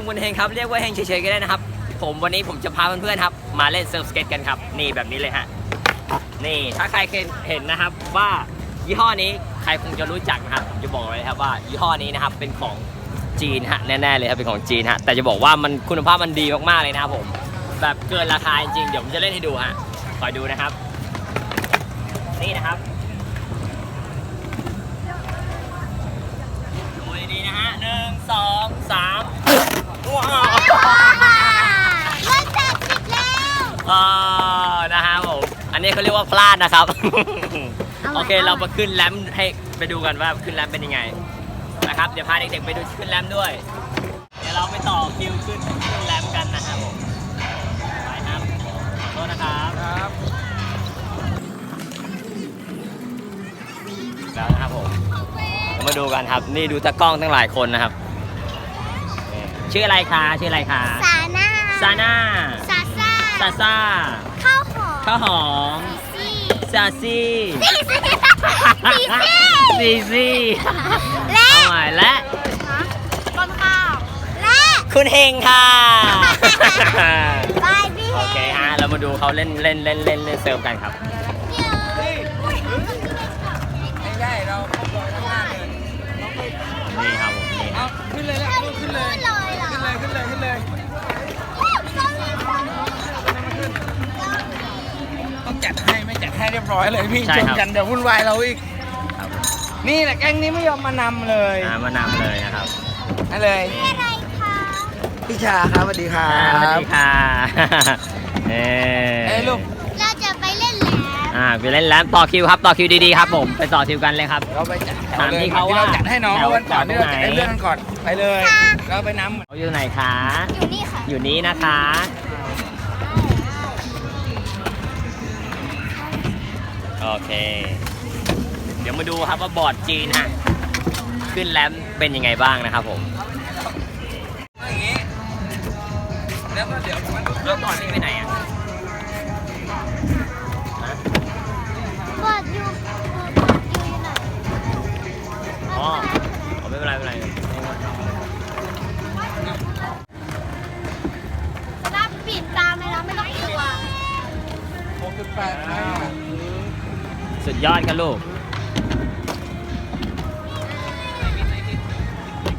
งบนเฮงครับเรียกว่าเฮงเฉยๆก็ได้นะครับ ผมวันนี้ผมจะพาเพื่อนๆครับ มาเล่นเซิร์ฟสเก็ตกันครับ นี่แบบนี้เลยฮะนี่ถ้าใครเคยเห็นนะครับว่ายี่ห้อนี้ใครคงจะรู้จักนะครับผมจะบอกเลยครับว่ายี่ห้อนี้นะครับเป็นของจีนฮะแน่ๆเลยครับเป็นของจีนฮะแต่จะบอกว่ามันคุณภาพมันดีมากๆเลยนะครับผมแบบเกินราคาจริงๆเดี๋ยวผมจะเล่นให้ดูฮะคอยดูนะครับ นี่นะครับดูดีๆนะฮะหนึ่งสองสามว้าว รถจัดติดแล้ว อ่านะฮะผมอันนี้เขาเรียกว่าพลาดนะครับเอาใหม่โอเคเอาใหม่เรามาขึ้นแรมป์ให้ไปดูกันว่าขึ้นแรมป์เป็นยังไงนะครับเดี๋ยวพาเด็กๆไปดูขึ้นแรมป์ด้วย เดี๋ยวเราไปต่อคิวขึ้นขึ้นแรมป์กันนะครับผมไปครับขอโทษนะครับครับแล้วนะครับผมเดี๋ยวมาดูกันครับนี่ดูตากล้องตั้งหลายคนนะครับนี่ชื่ออะไรคะชื่ออะไรคะ สาหน้าซาน่าซา ซ่าซาซ่าข้าวหอมข้าวหอมซี่ซาซี่ซี่ซี่ซีซี่และเอาใหม่และต้นข้าวและคุณเฮงค่ะบายพี่โอเคฮะเรามาดูเขาเล่นเล่นเล่นเล่นเล่นเซิร์ฟกันครับไม่ได้เรา ให้ไม่จัดให้เรียบร้อยเลยพี่ชนกันเดี๋ยววุ่นวายเราอีก ครับนี่แหละแก๊งนี้ไม่ยอมมานำเลยอ่ามานำเลยนะครับนั่นเลยอะไรคะพี่ชาครับสวัสดีครัอ่าสวัสบ ดีค่ะ เอ้เอ้ยลูก เราจะไปเล่นแล้วอ่าไปเล่นแล้วต่อคิวครับ ต่อคิวดีๆครับผม ไปต่อคิวกันเลยครับ เราไปจัดแถวถามเลยพี่เขาที่ว่าเราจัดให้น้องแถวเมื่อวันก่อนที่เราแถจัวดตรงไหนให้เพื่อนกันก่อนไปเลยเราไปน้ำ เขาอยู่ไหนคะ อยู่นี่ค่ะ อยู่นี้นะคะ โอเค เดี๋ยวมาดูครับว่าบอร์ดจีนฮะขึ้นแรมป์เป็นยังไงบ้างนะครับผมอย่างนี้แล้วก็เดี๋ยวมันแล้วบอร์ดนี่ไปไหนอะบอดอยู่บอดอยู่ไหนอ๋ออ๋อไม่เป็นไรไม่เป็นไรรับปิดตามเลยนะไม่ต้องกลัวหกจุดแปดห้า สุดยอดครับลูก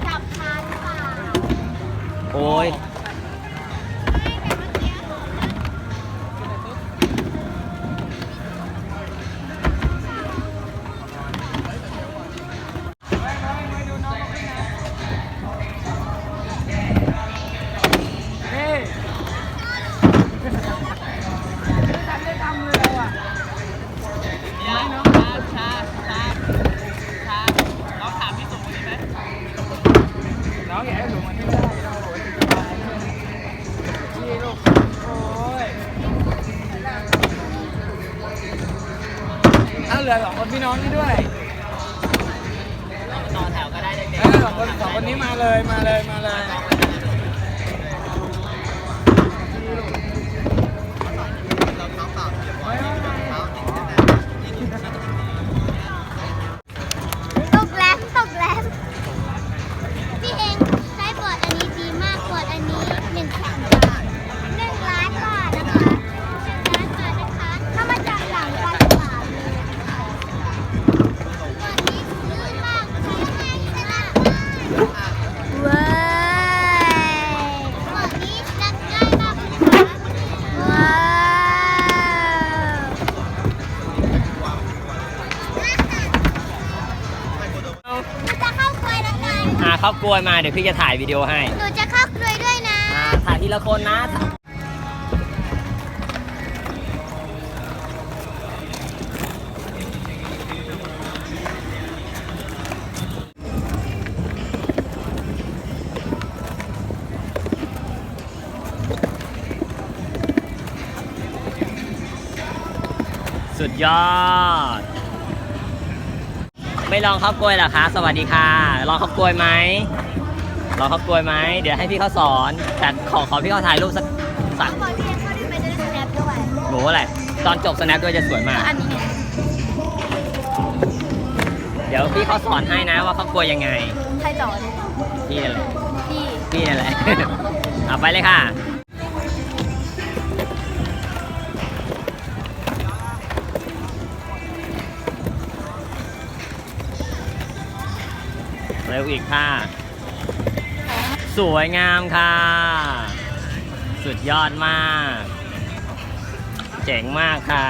จับคานเปล่าโอ้ย อาเหลือสองคนพี่น้องนี่ด้วยต่อแถวก็ได้เด็กเออสองคนสองคนนี้มาเลยมาเลยมาเลย หนูจะเข้ากลวยแล้วไงอ่าเข้ากลวยมาเดี๋ยวพี่จะถ่ายวิดีโอให้ หนูจะเข้ากลวยด้วยนะ อ่าถ่ายทีละคนนะ สุดยอด ไม่ลองข้าวกล้วยเหรอคะสวัสดีค่ะ ลองข้าวกล้วยไหมลองข้าวกล้วยไหมเดี๋ยวให้พี่เขาสอนแต่ขอขอพี่เขาถ่ายรูปสักสักบอลพี่ยังเข้าได้ไปด้วยสแนปด้วยหนูอะไรตอนจบสแนปด้วยจะสวยมาก อันนี้ไงเดี๋ยวพี่เขาสอนให้นะว่าข้าวกล้วยยังไง ใครสอนพี่นั่นแหละพี่ พี่นั่นแหละ เอาไปเลยค่ะ เร็วอีกค่ะ สวยงามค่ะ สุดยอดมาก เจ๋งมากค่ะ